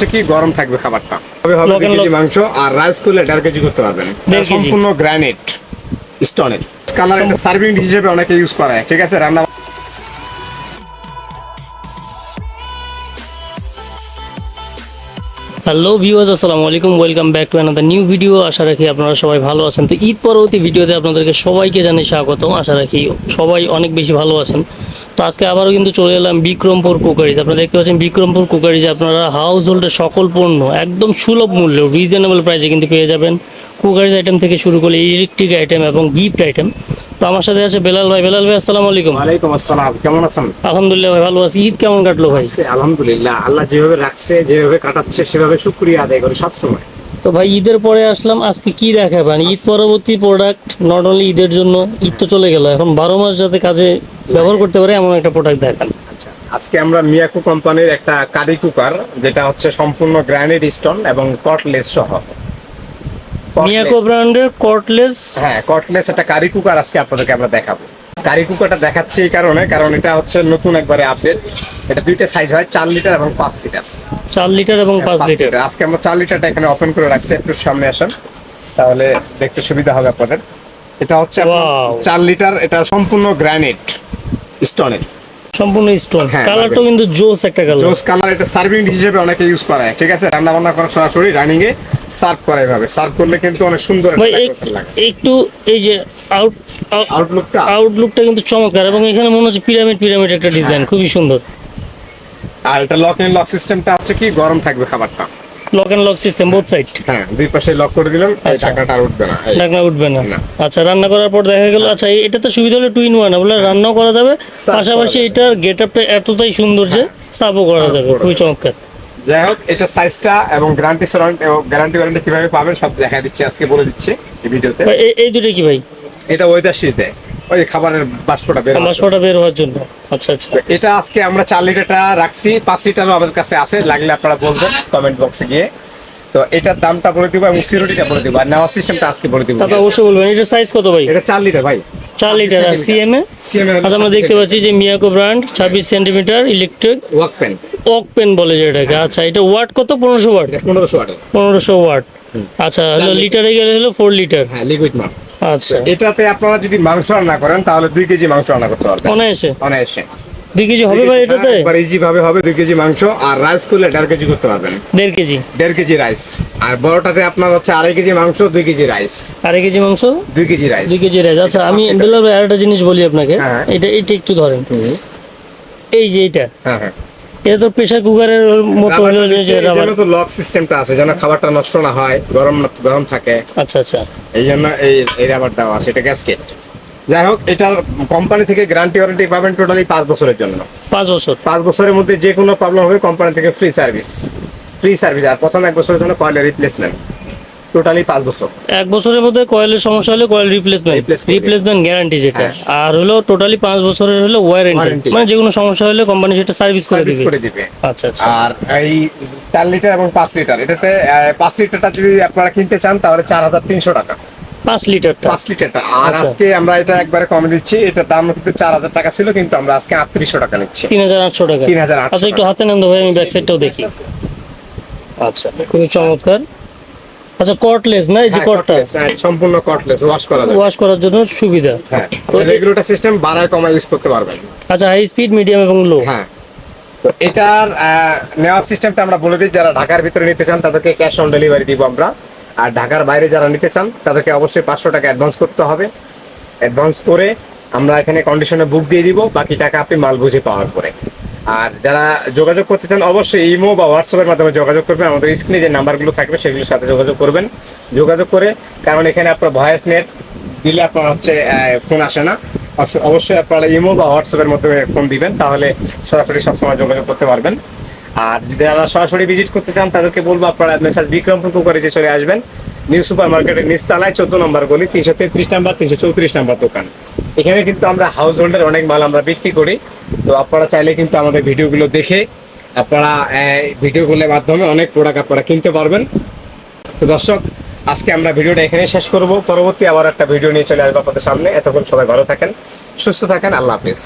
হচ্ছে কি গরম থাকবে খাবারটা। হবে হবে কেজি মাংস আর রাইস করলে দেড় কেজি করতে পারবেন। সম্পূর্ণ গ্রানাইট স্টোনের কালার একটা সার্ভিং হিসেবে অনেকে ইউজ করে ঠিক আছে? রান্না হ্যালো ভিউয়ার্স আসসালামু আলাইকুম। Welcome back to another new video আশা রাখি আপনারা সবাই ভালো আছেন। তো ঈদ পরবর্তী ভিডিওতে আপনাদেরকে সবাইকে জানাই স্বাগত আশা রাখি সবাই অনেক বেশি ভালো আছেন। তো আজকে আবারও কিন্তু চলে এলাম বিক্রমপুর কুকারিজ। আপনারা দেখতে পাচ্ছেন বিক্রমপুর কুকারিজ আপনারা হাউস হোল্ডের সকল পণ্য একদম সুলভ মূল্যে রিজনেবল প্রাইসে কিন্তু পেয়ে যাবেন। কুকারিজ আইটেম থেকে শুরু করে ইলেকট্রিক আইটেম এবং গিফট আইটেম তো আমার সাথে আছে বেলাল ভাই। বেলাল ভাই আসসালামু আলাইকুম। ওয়ালাইকুম আসসালাম। কেমন আছেন? আলহামদুলিল্লাহ ভাই ভালো আছি। ঈদ কেমন কাটলো ভাই? আলহামদুলিল্লাহ। আল্লাহ যেভাবে রাখছে যেভাবে কাটাচ্ছে সেভাবে শুক্রিয়া আদায় করি সবসময়। তো ভাই ঈদের পরে আসলাম আজকে কি দেখাবেন ঈদ পরবর্তী প্রোডাক্ট নট অনলি ঈদের জন্য ঈদ তো চলে গেল। এখন বারো মাস যাতে কাজে ব্যবহার করতে পারে এমন একটা প্রোডাক্ট দেখান। আজকে আমরা মিয়াকো কোম্পানির একটা কারি কুকার যেটা হচ্ছে সম্পূর্ণ গ্রানাইট স্টোন এবং কটলেস সহ। মিয়াকো ব্র্যান্ডের কর্টলেস হ্যাঁ কটলেস একটা কারি কুকার আজকে আপনাদেরকে আমরা দেখাবো। কারি কুকারটা দেখাচ্ছি এই কারণে কারণ এটা হচ্ছে নতুন একবারে আপডেট এটা দুইটা সাইজ হয় চার লিটার এবং পাঁচ লিটার চার লিটার এবং পাঁচ পাঁচ লিটার লিটার। আজকে আমরা চার লিটারটা এখানে ওপেন করে রাখছি একটু সামনে আসেন। তাহলে দেখতে সুবিধা হবে আপনাদের। এটা হচ্ছে চার লিটার এটা সম্পূর্ণ গ্রানাইট স্টোনের সম্পূর্ণ স্টোন। হ্যাঁ, কালারটাও কিন্তু জোস একটা কালার জোস কালার এটা সার্ভিং ডিশ হিসেবে অনেকে ইউজ করে। ঠিক আছে? রান্না বান্না করা সরাসরি রানিং এ সার্ভ করে এভাবে। সার্ভ করলে কিন্তু অনেক সুন্দর একটা এই যে আউট আউটলুকটা আউটলুকটা কিন্তু চমৎকার এবং এখানে মনে হচ্ছে পিরামিড পিরামিড একটা ডিজাইন খুবই সুন্দর। আর এটা লক এন্ড লক সিস্টেমটা হচ্ছে কি? গরম থাকবে খাবারটা। Lock and lock system both side হ্যাঁ দুই পাশে লক করে দিলাম আচ্ছা। ঢাকনাটা আর উঠবে না ঢাকনা উঠবে না। আচ্ছা রান্না করার পর দেখা গেল আচ্ছা এটা তো সুবিধা হলো টুইন ওয়ান বলে রান্নাও করা যাবে। পাশাপাশি এটার গেট আপটা এতটাই সুন্দর যে সার্ভও করা যাবে। খুবই চমৎকার। যাই হোক এটা সাইজটা এবং গ্যারান্টি সরান্ট গ্যারান্টি ওয়ারেন্টি কীভাবে পাবেন সব দেখা দিচ্ছি আজকে বলে দিচ্ছি এই ভিডিওতে। এই- দুটো কি ভাই? এটা ওয়েদার শীষ দেয়। ওই খাবারের বাষ্পটা বের বাষ্পটা বের হওয়ার জন্য। আচ্ছা আচ্ছা। এটা আজকে আমরা চার লিটারটা রাখছি পাঁচ লিটারও আমাদের কাছে আছে লাগলে আপনারা বলবেন কমেন্ট বক্সে গিয়ে। তো এটার দামটা বলে দিব এবং সিকিউরিটিটা বলে দিব আর নেওয়ার সিস্টেমটা আজকে বলে দিব। তা অবশ্যই বলবেন। এটার সাইজ কত ভাই? এটা চার লিটার ভাই। চার লিটার আর সিএম এ সিএমএ আচ্ছা আমরা দেখতে পাচ্ছি যে মিয়াকো ব্র্যান্ড ছাব্বিশ centimetre electric wok pan wok pan বলে যেটাকে। আচ্ছা এটা ওয়াট কত? পনেরোশো ওয়াট পনেরোশো ওয়াটের পনেরোশো ওয়াট আচ্ছা লিটারে। গেলে হলো ফোর লিটার। হ্যাঁ লিকুইড মাল আচ্ছা। এটাতে আপনারা যদি মাংস রান্না করেন তাহলে দুই কেজি মাংস রান্না করতে পারবেন। অনায়াসে? অনায়াসে। দুই কেজি হবে ভাই এটাতে? একবার ইজি ভাবে হবে দুই কেজি মাংস আর রাইস করলে দেড় কেজি করতে পারবেন। দেড় কেজি? দেড় কেজি রাইস আর বড়টাতে আপনার হচ্ছে আড়াই কেজি মাংস দুই কেজি রাইস আড়াই কেজি মাংস? দুই কেজি রাইস দুই কেজি রাইস আচ্ছা আমি পাঁচ ভাই আরেকটা জিনিস বলি আপনাকে। হ্যাঁ। এটা এটা একটু ধরেন। এই যে এটা হ্যাঁ হ্যাঁ। এটা তো প্রেসার কুকারের মতো হলো যে রাবার তো লক সিস্টেমটা আছে যেন খাবারটা নষ্ট না হয় গরম গরম থাকে। আচ্ছা আচ্ছা। এই জন্য এই এই রাবার দেওয়া আছে এটা গ্যাসকেট যাই হোক এটার কোম্পানি থেকে গ্যারান্টি ওয়ারেন্টি পাবেন টোটালি পাঁচ বছরের জন্য। পাঁচ বছর। পাঁচ বছরের মধ্যে যে কোনো প্রবলেম হবে কোম্পানি থেকে ফ্রি সার্ভিস ফ্রি সার্ভিস আর প্রথম এক বছরের জন্য কয়লা রিপ্লেসমেন্ট টোটালি পাঁচ বছর। এক বছরের মধ্যে কয়েলের সমস্যা হলে কয়েল রিপ্লেসমেন্ট রিপ্লেসমেন্ট গ্যারান্টি যেটা হ্যাঁ। আর হলো টোটালি পাঁচ বছরের হলো ওয়ারেন্টি মানে যে কোনো সমস্যা হলে কোম্পানি সেটা সার্ভিস করে দিবে। আচ্ছা আচ্ছা। আর এই চার লিটার এবং পাঁচ লিটার এটাতে আহ, পাঁচ লিটারটা যদি আপনারা কিনতে চান তাহলে চার হাজার তিনশো টাকা। পাঁচ লিটারটা পাঁচ লিটারটা আর আচ্ছা। আজকে আমরা এটা একবারে কমে দিচ্ছি। এটার দাম কিন্তু চার হাজার টাকা ছিল কিন্তু আমরা আজকে আটত্রিশশো টাকা নিচ্ছি। তিন হাজার আটশো টাকা। 3,800 আচ্ছা একটু হাতে নেন ভাই আমি ব্যাক সাইডটাও দেখি। আচ্ছা খুবই চমৎকার। আচ্ছা কটলেস না? এই যে হ্যাঁ, কটটা হ্যাঁ, সম্পূর্ণ কটলেস ওয়াশ করা যাবে। ওয়াশ করার জন্য সুবিধা। হ্যাঁ রেগুলেটর সিস্টেম বাড়ায় কমায় ইউজ করতে পারবেন। আচ্ছা হাই স্পিড মিডিয়াম এবং লো হ্যাঁ। তো এটার নেওয়ার সিস্টেমটা আমরা বলে দিই যারা ঢাকার ভিতরে নিতে চান তাদেরকে ক্যাশ অন ডেলিভারি দিব আমরা। আর ঢাকার বাইরে যারা নিতে চান তাদেরকে অবশ্যই পাঁচশো টাকা অ্যাডভান্স করতে হবে। অ্যাডভান্স করে আমরা এখানে কন্ডিশনে বুক দিয়ে দিব বাকি টাকা আপনি মাল বুঝে পাওয়ার পরে। আর যারা যোগাযোগ করতে চান, অবশ্যই ইমো বা হোয়াটসঅ্যাপের মাধ্যমে যোগাযোগ করবেন। আমাদের স্ক্রিনে যে নাম্বারগুলো থাকবে, সেগুলোর সাথে যোগাযোগ করবেন। যোগাযোগ করে, কারণ এখানে আপনার ভয়েস নেট দিলে আপনার হচ্ছে ফোন আসে না। অবশ্যই আপনারা ইমো বা হোয়াটসঅ্যাপের মাধ্যমে ফোন দিবেন, তাহলে সরাসরি সবসময় যোগাযোগ করতে পারবেন। আর যারা সরাসরি ভিজিট করতে চান, তাদেরকে বলব, আপনারা মেসাজ বিক্রমপুর কুকারিজে চলে আসবেন, নিউ সুপার মার্কেটের নিচতলায় চোদ্দ নম্বর গলি, তিনশো তেত্রিশ নাম্বার, তিনশো চৌত্রিশ নাম্বার দোকান। এখানে কিন্তু আমরা হাউস হোল্ডের অনেক মাল আমরা বিক্রি করি। তো আপনারা চাইলে কিন্তু আমাদের ভিডিওগুলো দেখে আপনারা ভিডিওগুলোর মাধ্যমে অনেক প্রোডাক্ট আপনারা কিনতে পারবেন। তো দর্শক, আজকে আমরা ভিডিওটা এখানে শেষ করব। পরবর্তী আবার একটা ভিডিও নিয়ে চলে আসব আপনাদের সামনে। এতক্ষণ সবাই ভালো থাকেন, সুস্থ থাকেন। আল্লাহ হাফিজ।